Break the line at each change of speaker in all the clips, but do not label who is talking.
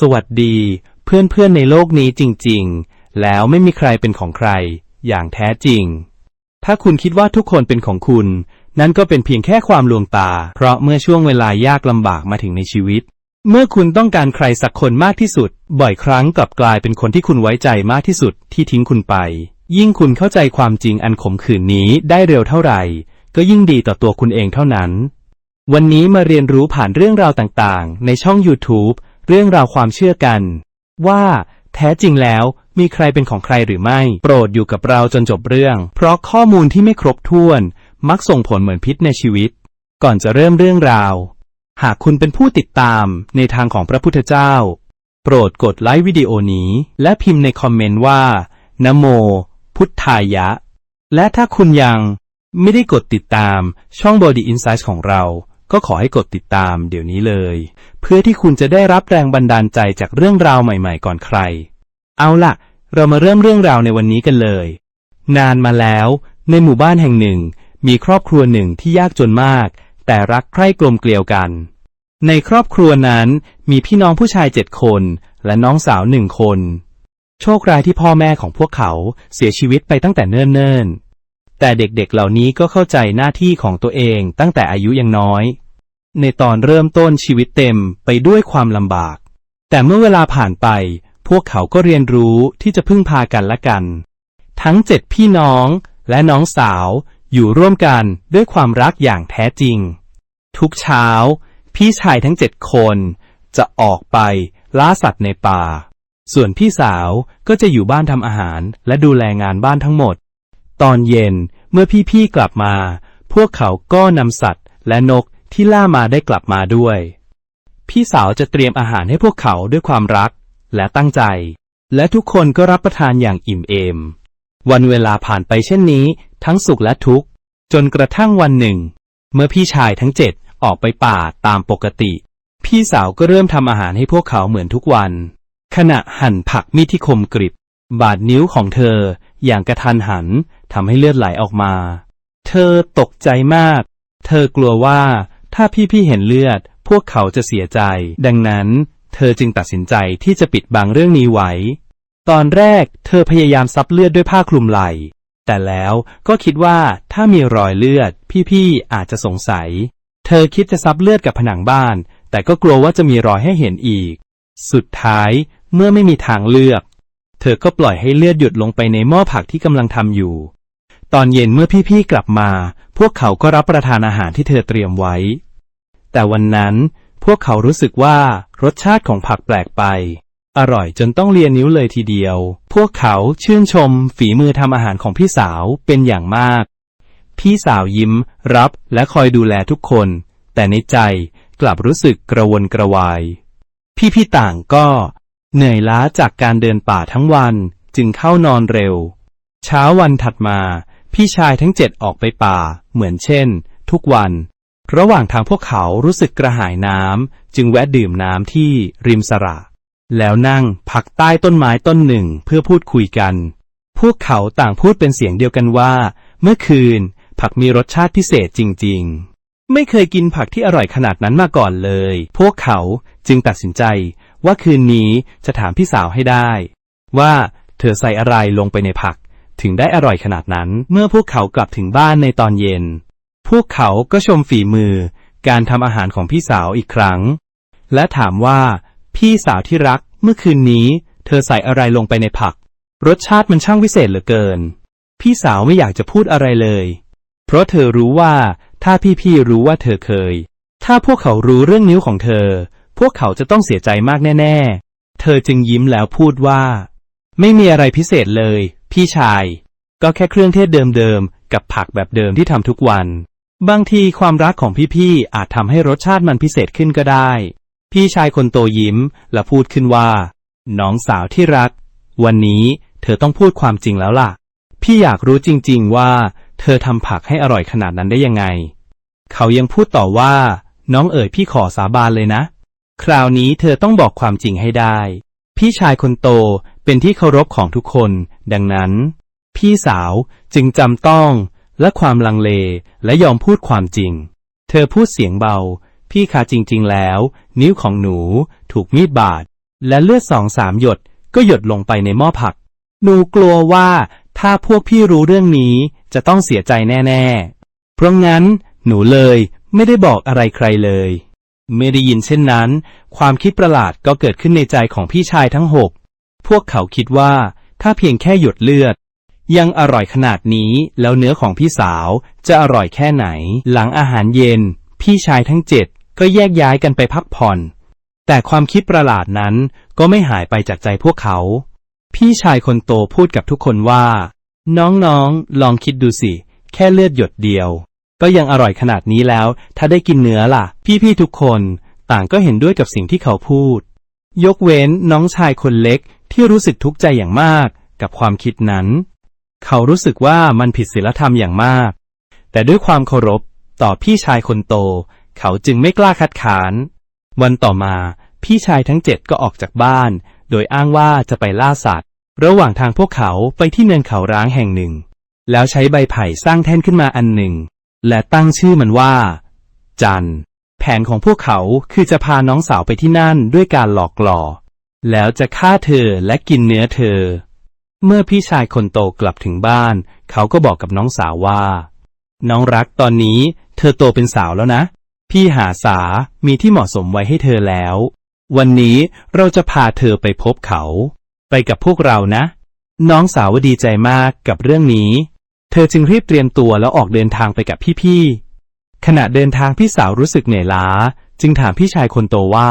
สวัสดี เพื่อนๆในโลกนี้จริง ๆ แล้วไม่มีใครเป็นของใคร อย่างแท้จริง ถ้าคุณคิดว่าทุกคนเป็นของคุณ นั่นก็เป็นเพียงแค่ความลวงตา เพราะเมื่อช่วงเวลายากลำบากมาถึงในชีวิต เมื่อคุณต้องการใครสักคนมากที่สุด บ่อยครั้งกลับกลายเป็นคนที่คุณไว้ใจมากที่สุดที่ทิ้งคุณไป ยิ่งคุณเข้าใจความจริงอันขมขื่นนี้ได้เร็วเท่าไหร่ ก็ยิ่งดีต่อตัวคุณเองเท่านั้น วันนี้มาเรียนรู้ผ่านเรื่องราวต่างๆ ในช่อง YouTube เรื่องราวความเชื่อกัน ว่าแท้จริงแล้วมีใครเป็นของใครหรือไม่ โปรดอยู่กับเราจนจบเรื่อง เพราะข้อมูลที่ไม่ครบถ้วน มักส่งผลเหมือนพิษในชีวิต ก่อนจะเริ่มเรื่องราว หากคุณเป็นผู้ติดตามในทางของพระพุทธเจ้า โปรดกดไลค์วิดีโอนี้ และพิมพ์ในคอมเมนต์ว่านะโม พุทธายะ และถ้าคุณยังไม่ได้กดติดตามช่อง Body Insights ของเรา ก็ขอให้กดติดตามเดี๋ยวนี้เลย เพื่อที่คุณจะได้รับแรงบันดาลใจจากเรื่องราวใหม่ๆก่อนใคร เอาล่ะ เรามาเริ่มเรื่องราวในวันนี้กันเลย นานมาแล้ว ในหมู่บ้านแห่งหนึ่ง มีครอบครัวหนึ่งที่ยากจนมาก แต่รักใคร่กลมเกลียวกัน ในครอบครัวนั้นมีพี่น้องผู้ชายเจ็ดคน และน้องสาวหนึ่งคน โชคร้ายที่พ่อแม่ของพวกเขาเสียชีวิตไปตั้งแต่เนิ่นๆ แต่เด็กๆเหล่านี้ก็เข้าใจหน้าที่ของตัวเองตั้งแต่อายุยังน้อย ในตอนเริ่มต้นชีวิตเต็มไปด้วยความลำบาก แต่เมื่อเวลาผ่านไป พวกเขาก็เรียนรู้ที่จะพึ่งพากันและกัน ทั้งเจ็ดพี่น้องและน้องสาวอยู่ร่วมกันด้วยความรักอย่างแท้จริง ทุกเช้า พี่ชายทั้งเจ็ดคนจะออกไปล่าสัตว์ในป่า ส่วนพี่สาวก็จะอยู่บ้านทำอาหารและดูแลงานบ้านทั้งหมด ตอนเย็นเมื่อพี่ๆกลับมา พวกเขาก็นำสัตว์และนกที่ล่ามาได้กลับมาด้วย พี่สาวจะเตรียมอาหารให้พวกเขาด้วยความรักและตั้งใจ และทุกคนก็รับประทานอย่างอิ่มเอม วันเวลาผ่านไปเช่นนี้ ทั้งสุขและทุกข์ จนกระทั่งวันหนึ่ง เมื่อพี่ชายทั้งเจ็ดออกไปป่าตามปกติ พี่สาวก็เริ่มทำอาหารให้พวกเขาเหมือนทุกวัน ขณะหั่นผักมีดที่คมกริบ บาดนิ้วของเธอ อย่างกระทันหันทำให้เลือดไหลออกมา เธอตกใจมาก เธอกลัวว่าถ้าพี่ๆเห็นเลือด พวกเขาจะเสียใจ ดังนั้น เธอจึงตัดสินใจที่จะปิดบังเรื่องนี้ไว้ ตอนแรกเธอพยายามซับเลือดด้วยผ้าคลุมไหล่ แต่แล้วก็คิดว่าถ้ามีรอยเลือด พี่ๆอาจจะสงสัย เธอคิดจะซับเลือดกับผนังบ้าน แต่ก็กลัวว่าจะมีรอยให้เห็นอีก สุดท้ายเมื่อไม่มีทางเลือก เธอก็ปล่อยให้เลือดหยุดลงไปในหม้อผักที่กำลังทำอยู่ ตอนเย็นเมื่อพี่ๆกลับมา พวกเขาก็รับประทานอาหารที่เธอเตรียมไว้ แต่วันนั้นพวกเขารู้สึกว่ารสชาติของผักแปลกไป อร่อยจนต้องเลียนิ้วเลยทีเดียว พวกเขาชื่นชมฝีมือทำอาหารของพี่สาวเป็นอย่างมาก พี่สาวยิ้ม รับและคอยดูแลทุกคน แต่ในใจกลับรู้สึกกระวนกระวาย พี่ๆต่างก็ เหนื่อยล้าจากการเดินป่าทั้งวันจึงเข้านอนเร็ว เช้าวันถัดมา พี่ชายทั้งเจ็ดออกไปป่า เหมือนเช่น ทุกวัน ระหว่างทางพวกเขารู้สึกกระหายน้ำจึงแวะดื่มน้ำที่ริมสระ แล้วนั่งพักใต้ต้นไม้ต้นหนึ่งเพื่อพูดคุยกัน พวกเขาต่างพูดเป็นเสียงเดียวกันว่า เมื่อคืน ผักมีรสชาติพิเศษจริง ๆ ไม่เคยกินผักที่อร่อยขนาดนั้นมาก่อนเลย พวกเขาจึงตัดสินใจ ว่าคืนนี้จะถามพี่สาวให้ได้ ว่าเธอใส่อะไรลงไปในผัก ถึงได้อร่อยขนาดนั้น เมื่อพวกเขากลับถึงบ้านในตอนเย็น พวกเขาก็ชมฝีมือ การทำอาหารของพี่สาวอีกครั้ง และถามว่า พี่สาวที่รักเมื่อคืนนี้ เธอใส่อะไรลงไปในผัก รสชาติมันช่างวิเศษเหลือเกิน พี่สาวไม่อยากจะพูดอะไรเลย เพราะเธอรู้ว่าถ้าพี่ๆรู้ว่าเธอเคย ถ้าพวกเขารู้เรื่องนิ้วของเธอ วกเขาจะต้องเสียใจมากแน่ ๆ เธอจึงยิ้มแล้วพูดว่า ไม่มีอะไรพิเศษเลย พี่ชาย ก็แค่เครื่องเทศเดิมๆ กับผักแบบเดิมที่ทำทุกวัน บางทีความรักของพี่ๆ อาจทำให้รสชาติมันพิเศษขึ้นก็ได้ พี่ชายคนโตยิ้มและพูดขึ้นว่า น้องสาวที่รัก วันนี้เธอต้องพูดความจริงแล้วล่ะ พี่อยากรู้จริงๆว่า เธอทำผักให้อร่อยขนาดนั้นได้ยังไง เขายังพูดต่อว่า น้องเอ๋ยพี่ขอสาบานเลยนะ คราวนี้เธอต้องบอกความจริงให้ได้ พี่ชายคนโตเป็นที่เคารพของทุกคน ดังนั้น พี่สาวจึงจำต้องและความลังเลและยอมพูดความจริง เธอพูดเสียงเบา พี่คะจริง ๆ แล้ว นิ้วของหนูถูกมีดบาด และเลือดสองสามหยดก็หยดลงไปในหม้อผัก หนูกลัวว่าถ้าพวกพี่รู้เรื่องนี้จะต้องเสียใจแน่ ๆ เพราะงั้นหนูเลยไม่ได้บอกอะไรใครเลย เมื่อได้ยินเช่นนั้น ความคิดประหลาดก็เกิดขึ้นในใจของพี่ชายทั้งหก พวกเขาคิดว่าถ้าเพียงแค่หยดเลือด ยังอร่อยขนาดนี้แล้วเนื้อของพี่สาวจะอร่อยแค่ไหน หลังอาหารเย็น พี่ชายทั้งเจ็ดก็แยกย้ายกันไปพักผ่อน แต่ความคิดประหลาดนั้นก็ไม่หายไปจากใจพวกเขา พี่ชายคนโตพูดกับทุกคนว่า น้องๆ ลองคิดดูสิ แค่เลือดหยดเดียว ก็ยังอร่อยขนาดนี้แล้ว ถ้าได้กินเนื้อล่ะ พี่ๆทุกคน ต่างก็เห็นด้วยกับสิ่งที่เขาพูด ยกเว้นน้องชายคนเล็กที่รู้สึกทุกข์ใจอย่างมากกับความคิดนั้น เขารู้สึกว่ามันผิดศีลธรรมอย่างมาก แต่ด้วยความเคารพต่อพี่ชายคนโต เขาจึงไม่กล้าคัดค้าน วันต่อมาพี่ชายทั้งเจ็ดก็ออกจากบ้าน โดยอ้างว่าจะไปล่าสัตว์ ระหว่างทางพวกเขาไปที่เนินเขาร้างแห่งหนึ่ง แล้วใช้ใบไผ่สร้างแท่นขึ้นมาอันหนึ่ง และตั้งชื่อมันว่า จัน แผนของพวกเขาคือจะพาน้องสาวไปที่นั่นด้วยการหลอกหล่อแล้วจะฆ่าเธอและกินเนื้อเธอ เมื่อพี่ชายคนโตกลับถึงบ้าน เขาก็บอกกับน้องสาวว่า น้องรักตอนนี้ เธอโตเป็นสาวแล้วนะ พี่หาสามีที่เหมาะสมไว้ให้เธอแล้ว วันนี้เราจะพาเธอไปพบเขา ไปกับพวกเรานะ น้องสาวดีใจมากกับเรื่องนี้ เธอจึงรีบเตรียมตัวแล้วออกเดินทางไปกับพี่ๆ ขณะเดินทางพี่สาวรู้สึกเหนื่อยล้า จึงถามพี่ชายคนโตว่า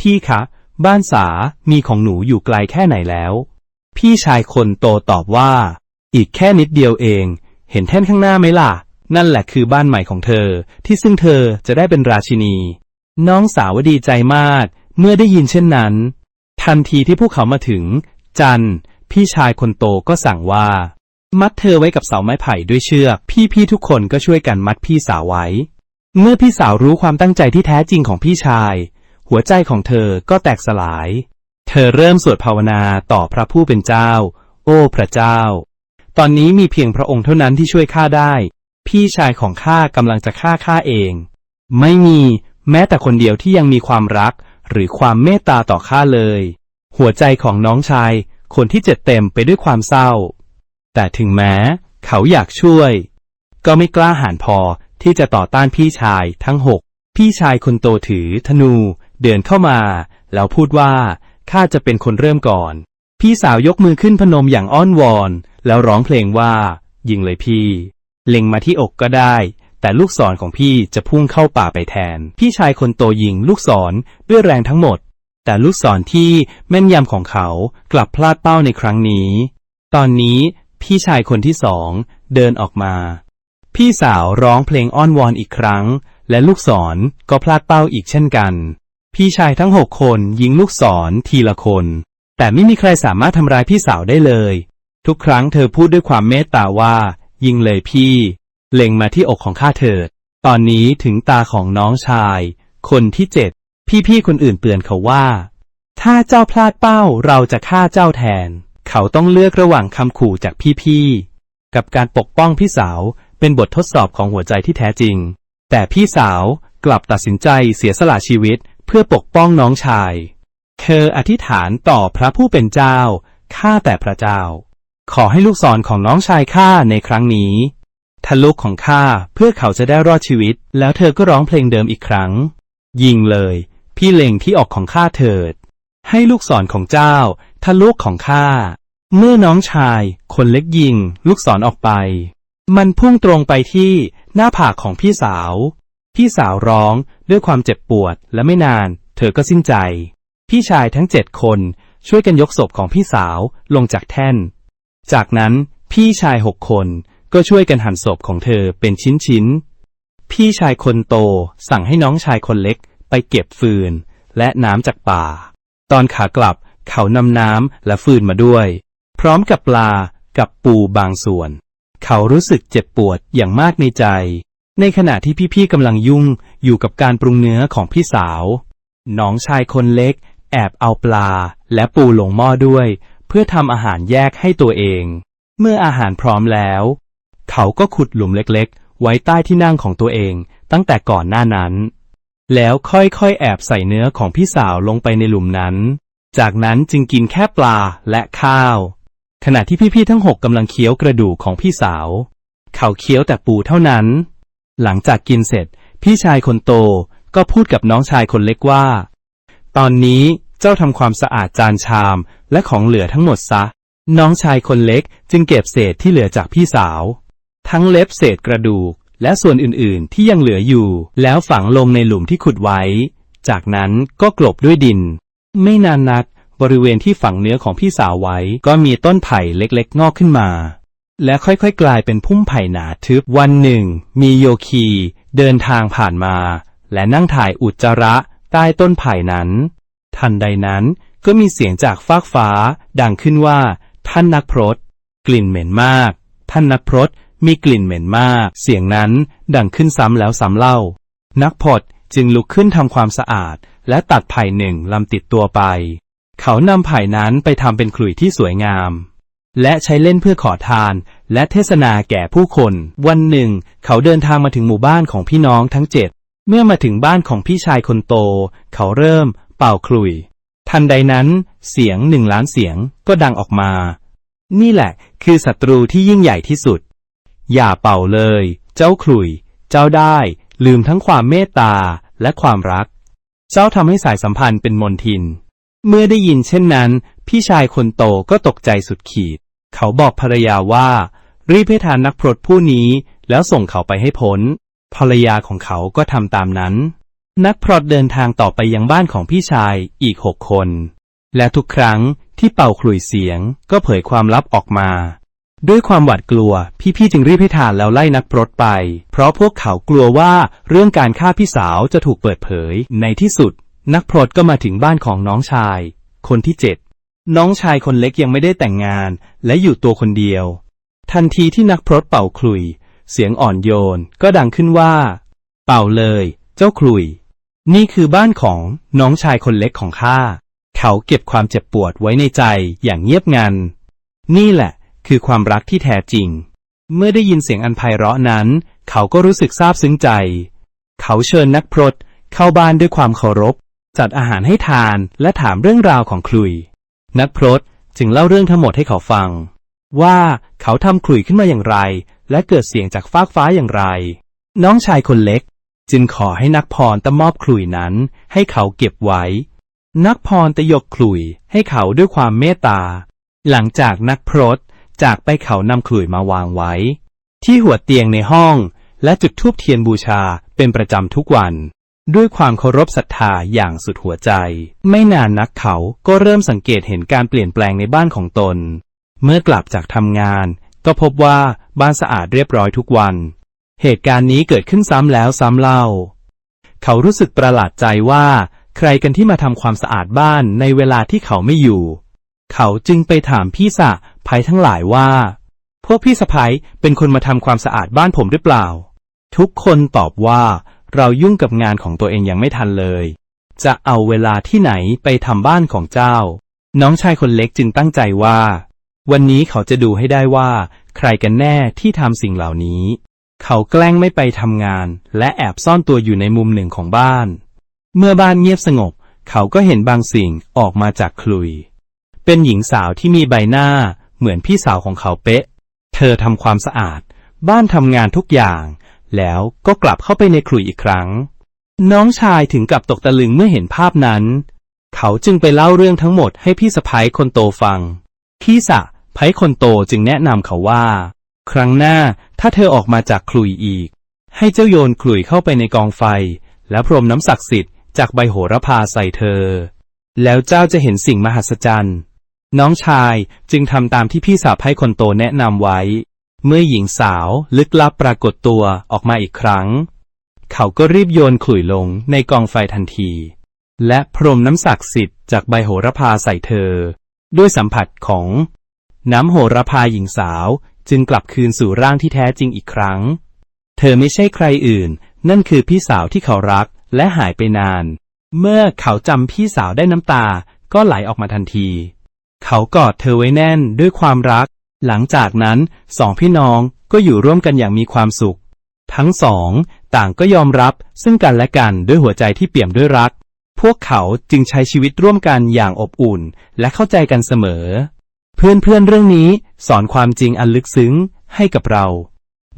พี่คะ บ้านสามีของหนูอยู่ไกลแค่ไหนแล้ว พี่ชายคนโตตอบว่า อีกแค่นิดเดียวเอง เห็นแท่นข้างหน้าไหมล่ะ นั่นแหละคือบ้านใหม่ของเธอ ที่ซึ่งเธอจะได้เป็นราชินี น้องสาวดีใจมาก เมื่อได้ยินเช่นนั้น ทันทีที่พวกเขามาถึง จันพี่ชายคนโตก็สั่งว่า มัดเธอไว้กับเสาไม้ไผ่ด้วยเชือก พี่ๆทุกคนก็ช่วยกันมัดพี่สาวไว้ เมื่อพี่สาวรู้ความตั้งใจที่แท้จริงของพี่ชาย หัวใจของเธอก็แตกสลาย เธอเริ่มสวดภาวนาต่อพระผู้เป็นเจ้า โอ้พระเจ้า ตอนนี้มีเพียงพระองค์เท่านั้นที่ช่วยข้าได้ พี่ชายของข้ากำลังจะฆ่าข้าเอง ไม่มีแม้แต่คนเดียวที่ยังมีความรัก หรือความเมตตาต่อข้าเลย หัวใจของน้องชาย คนที่เจ็ดเต็มไปด้วยความเศร้า แต่ถึงแม้ เขาอยากช่วย ก็ไม่กล้าหาญพอที่จะต่อต้านพี่ชายทั้งหก พี่ชายคนโตถือธนู เดินเข้ามา แล้วพูดว่าข้าจะเป็นคนเริ่มก่อน พี่สาวยกมือขึ้นพนมอย่างอ้อนวอน แล้วร้องเพลงว่า ยิงเลยพี่ เล็งมาที่อกก็ได้ แต่ลูกศรของพี่จะพุ่งเข้าป่าไปแทน พี่ชายคนโตยิงลูกศรด้วยแรงทั้งหมด แต่ลูกศรที่แม่นยำของเขากลับพลาดเป้าในครั้งนี้ ตอนนี้ พี่ชายคนที่สองเดินออกมา พี่สาวร้องเพลงอ้อนวอนอีกครั้ง และลูกศรก็พลาดเป้าอีกเช่นกัน พี่ชายทั้งหกคนยิงลูกศรทีละคน แต่ไม่มีใครสามารถทำร้ายพี่สาวได้เลย ทุกครั้งเธอพูดด้วยความเมตตาว่า ยิงเลยพี่ เล็งมาที่อกของข้าเถิด ตอนนี้ถึงตาของน้องชาย คนที่เจ็ดพี่ๆคนอื่นเตือนเขาว่า ถ้าเจ้าพลาดเป้าเราจะฆ่าเจ้าแทน เขาต้องเลือกระหว่างคำขู่จากพี่ๆ กับการปกป้องพี่สาวเป็นบททดสอบของหัวใจที่แท้จริง แต่พี่สาวกลับตัดสินใจเสียสละชีวิตเพื่อปกป้องน้องชาย เธออธิษฐานต่อพระผู้เป็นเจ้า ข้าแต่พระเจ้า ขอให้ลูกศรของน้องชายข้าในครั้งนี้ทะลุของข้าเพื่อเขาจะได้รอดชีวิต แล้วเธอก็ร้องเพลงเดิมอีกครั้ง ยิงเลย พี่เล็งที่ออกของข้าเถิด ให้ลูกศรของเจ้าทะลุของข้า เมื่อน้องชาย คนเล็กยิง ลูกศรออกไป มันพุ่งตรงไปที่หน้าผากของพี่สาว พี่สาวร้องด้วยความเจ็บปวดและไม่นาน เธอก็สิ้นใจ พี่ชายทั้งเจ็ดคนช่วยกันยกศพของพี่สาวลงจากแท่น จากนั้นพี่ชายหกคนก็ช่วยกันหั่นศพของเธอเป็นชิ้นๆ พี่ชายคนโตสั่งให้น้องชายคนเล็กไปเก็บฟืนและน้ำจากป่า ตอนขากลับเขานำน้ำและฟืนมาด้วย พร้อมกับปลากับปูบางส่วน เขารู้สึกเจ็บปวดอย่างมากในใจ ในขณะที่พี่ๆกำลังยุ่งอยู่กับการปรุงเนื้อของพี่สาว น้องชายคนเล็ก แอบเอาปลาและปูลงหม้อด้วย เพื่อทำอาหารแยกให้ตัวเอง เมื่ออาหารพร้อมแล้ว เขาก็ขุดหลุมเล็กๆ ไว้ใต้ที่นั่งของตัวเองตั้งแต่ก่อนหน้านั้น แล้วค่อยๆ แอบใส่เนื้อของพี่สาวลงไปในหลุมนั้น จากนั้นจึงกินแค่ปลาและข้าว ขณะที่พี่ๆทั้งหกกำลังเคี้ยวกระดูกของพี่สาว เขาเคี้ยวแต่ปูเท่านั้น หลังจากกินเสร็จ พี่ชายคนโตก็พูดกับน้องชายคนเล็กว่า ตอนนี้เจ้าทำความสะอาดจานชามและของเหลือทั้งหมดซะ น้องชายคนเล็กจึงเก็บเศษที่เหลือจากพี่สาว ทั้งเล็บเศษกระดูก และส่วนอื่นๆ ที่ยังเหลืออยู่ แล้วฝังลงในหลุมที่ขุดไว้ จากนั้นก็กลบด้วยดิน ไม่นานนัก บริเวณที่ฝังเนื้อของพี่สาวไว้ ก็มีต้นไผ่เล็กๆ งอกขึ้นมา และค่อยๆ กลายเป็นพุ่มไผ่หนาทึบ วันหนึ่ง มีโยคี เดินทางผ่านมา และนั่งถ่ายอุจจาระใต้ต้นไผ่นั้น ทันใดนั้นก็มีเสียงจากฟากฟ้า ดังขึ้นว่า ท่านนักพรตกลิ่นเหม็นมาก ท่านนักพรต มีกลิ่นเหม็นมาก เสียงนั้นดังขึ้นซ้ำแล้วซ้ำเล่า นักพรตจึงลุกขึ้นทำความสะอาด และตัดไผ่หนึ่งลำติดตัวไป เขานำไผ่นั้นไปทำเป็นขลุ่ยที่สวยงาม และใช้เล่นเพื่อขอทาน และเทศนาแก่ผู้คน วันหนึ่ง เขาเดินทางมาถึงหมู่บ้านของพี่น้องทั้งเจ็ด เมื่อมาถึงบ้านของพี่ชายคนโต เขาเริ่มเป่าขลุ่ย ทันใดนั้น เสียงหนึ่งล้านเสียงก็ดังออกมา นี่แหละ คือศัตรูที่ยิ่งใหญ่ที่สุด อย่าเป่าเลย เจ้าขลุ่ย เจ้าได้ ลืมทั้งความเมตตาและความรัก เจ้าทำให้สายสัมพันธ์เป็นมนทิน เมื่อได้ยินเช่นนั้น พี่ชายคนโตก็ตกใจสุดขีด เขาบอกภรรยาว่า รีบให้ทานนักพรตผู้นี้ แล้วส่งเขาไปให้พ้น ภรรยาของเขาก็ทำตามนั้น นักพรตเดินทางต่อไปยังบ้านของพี่ชายอีกหกคน และทุกครั้งที่เป่าขลุ่ยเสียงก็เผยความลับออกมา ด้วยความหวาดกลัว พี่ๆจึงรีบให้ทานแล้วไล่นักพรตไป เพราะพวกเขากลัวว่าเรื่องการฆ่าพี่สาวจะถูกเปิดเผย ในที่สุด นักพรตก็มาถึงบ้านของน้องชาย คนที่เจ็ดน้องชายคนเล็กยังไม่ได้แต่งงาน และอยู่ตัวคนเดียว ทันทีที่นักพรตเป่าขลุ่ยเสียงอ่อนโยนก็ดังขึ้นว่า เป่าเลย เจ้าขลุ่ยนี่คือบ้านของน้องชายคนเล็กของข้าเขาเก็บความเจ็บปวดไว้ในใจอย่างเงียบงัน นี่แหละ คือความรักที่แท้จริง เมื่อได้ยินเสียงอันไพเราะนั้น เขาก็รู้สึกซาบซึ้งใจ เขาเชิญนักพรตเข้าบ้านด้วยความเคารพ จัดอาหารให้ทานและถามเรื่องราวของคลุย นักพรตจึงเล่าเรื่องทั้งหมดให้เขาฟัง ว่าเขาทำขลุ่ยขึ้นมาอย่างไร และเกิดเสียงจากฟากฟ้าอย่างไร น้องชายคนเล็ก จึงขอให้นักพรตะมอบขลุ่ยนั้น ให้เขาเก็บไว้ นักพรตะยกขลุ่ยให้เขาด้วยความเมตตา หลังจากนักพรต จากไปเขานำขลุ่ยมาวางไว้ ที่หัวเตียงในห้อง และจุดธูปเทียนบูชาเป็นประจำทุกวัน ด้วยความเคารพศรัทธาอย่างสุดหัวใจ ไม่นานนักเขาก็เริ่มสังเกตเห็นการเปลี่ยนแปลงในบ้านของตน เมื่อกลับจากทำงาน ก็พบว่าบ้านสะอาดเรียบร้อยทุกวัน เหตุการณ์นี้เกิดขึ้นซ้ำแล้วซ้ำเล่า เขารู้สึกประหลาดใจว่า ใครกันที่มาทำความสะอาดบ้านในเวลาที่เขาไม่อยู่ เขาจึงไปถามพี่สะ พ้ยทั้งหลายว่า พวกพี่สะพ้ยเป็นคนมาทำความสะอาดบ้านผมหรือเปล่า ทุกคนตอบว่าเรายุ่งกับงานของตัวเองยังไม่ทันเลย จะเอาเวลาที่ไหนไปทำบ้านของเจ้า น้องชายคนเล็กจึงตั้งใจว่า วันนี้เขาจะดูให้ได้ว่า ใครกันแน่ที่ทำสิ่งเหล่านี้ เขาแกล้งไม่ไปทำงาน และแอบซ่อนตัวอยู่ในมุมหนึ่งของบ้าน เมื่อบ้านเงียบสงบ เขาก็เห็นบางสิ่งออกมาจากคลุย เป็นหญิงสาวที่มีใบหน้า เหมือนพี่สาวของเขาเป๊ะ เธอทำความสะอาด บ้านทำงานทุกอย่าง แล้วก็กลับเข้าไปในขลุ่ยอีกครั้ง น้องชายถึงกับตกตะลึงเมื่อเห็นภาพนั้น เขาจึงไปเล่าเรื่องทั้งหมดให้พี่สะพ้ยคนโตฟัง พี่สะพ้ยคนโตจึงแนะนำเขาว่า ครั้งหน้าถ้าเธอออกมาจากขลุ่ยอีก ให้เจ้าโยนขลุ่ยเข้าไปในกองไฟ แล้วพรมน้ำศักดิ์สิทธิ์จากใบโหระพาใส่เธอ แล้วเจ้าจะเห็นสิ่งมหัศจรรย์ น้องชายจึงทำตามที่พี่สาวให้คนโตแนะนำไว้ เมื่อหญิงสาวลึกลับปรากฏตัวออกมาอีกครั้ง เขาก็รีบโยนขลุ่ยลงในกองไฟทันที และพรมน้ำศักดิ์สิทธิ์จากใบโหระพาใส่เธอ ด้วยสัมผัสของ น้ำโหระพาหญิงสาวจึงกลับคืนสู่ร่างที่แท้จริงอีกครั้ง เธอไม่ใช่ใครอื่น นั่นคือพี่สาวที่เขารักและหายไปนาน เมื่อเขาจำพี่สาวได้น้ำตาก็ไหลออกมาทันที เขากอดเธอไว้แน่นด้วยความรัก หลังจากนั้นสองพี่น้องก็อยู่ร่วมกันอย่างมีความสุข ทั้งสอง ต่างก็ยอมรับซึ่งกันและกันด้วยหัวใจที่เปี่ยมด้วยรักผู้วกเขาจึงใช้ชีวิตร่วมกันอย่างอบอุ่น และเข้าใจกันเสมอ เพื่อนๆเรื่องนี้สอนความจริงอันลึกซึ้งให้กับเรา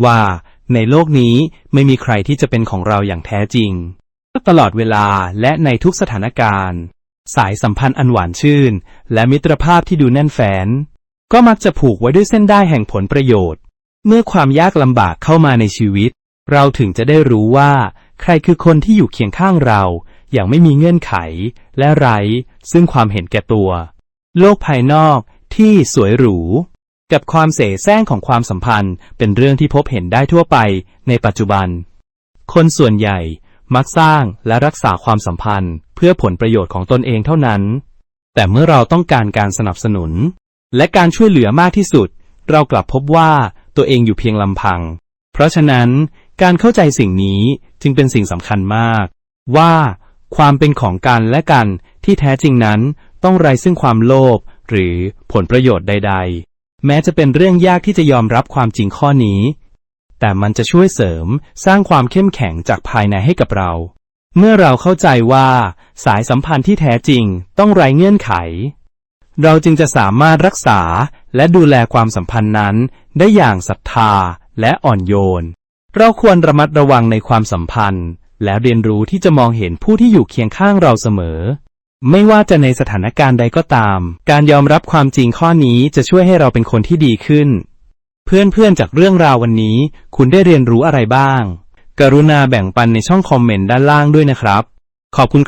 ว่าในโลกนี้ไม่มีใครที่จะเป็นของเราอย่างแท้จริง ตลอดเวลาและในทุกสถานการณ์ สายสัมพันธ์อันหวานชื่น และมิตรภาพที่ดูแน่นแฟ้นก็มักจะผูกไว้ด้วยเส้นได้แห่งผลประโยชน์ เมื่อความยากลำบากเข้ามาในชีวิต เราถึงจะได้รู้ว่า ใครคือคนที่อยู่เคียงข้างเรา อย่างไม่มีเงื่อนไข และไร้ซึ่งความเห็นแก่ตัว โลกภายนอกที่สวยหรู กับความเสแสร้งของความสัมพันธ์ เป็นเรื่องที่พบเห็นได้ทั่วไปในปัจจุบัน คนส่วนใหญ่ มักสร้างและรักษาความสัมพันธ์ เพื่อผลประโยชน์ของตนเองเท่านั้น แต่เมื่อเราต้องการการสนับสนุน และการช่วยเหลือมากที่สุด เรากลับพบว่าตัวเองอยู่เพียงลำพัง เพราะฉะนั้นการเข้าใจสิ่งนี้จึงเป็นสิ่งสำคัญมาก ว่าความเป็นของกันและกันที่แท้จริงนั้นต้องไร้ซึ่งความโลภหรือผลประโยชน์ใด ๆ แม้จะเป็นเรื่องยากที่จะยอมรับความจริงข้อนี้ แต่มันจะช่วยเสริมสร้างความเข้มแข็งจากภายในให้กับเรา เมื่อเราเข้าใจว่าสายสัมพันธ์ที่แท้จริงต้องไร้เงื่อนไข เราจึงจะสามารถรักษาและดูแลความสัมพันธ์นั้น ได้อย่างศรัทธาและอ่อนโยน เราควรระมัดระวังในความสัมพันธ์ และเรียนรู้ที่จะมองเห็นผู้ที่อยู่เคียงข้างเราเสมอ ไม่ว่าจะในสถานการณ์ใดก็ตาม การยอมรับความจริงข้อนี้จะช่วยให้เราเป็นคนที่ดีขึ้น เพื่อนๆจากเรื่องราววันนี้ คุณได้เรียนรู้อะไรบ้าง กรุณาแบ่งปันในช่องคอมเมนต์ด้านล่างด้วยนะครับ ขอบคุณ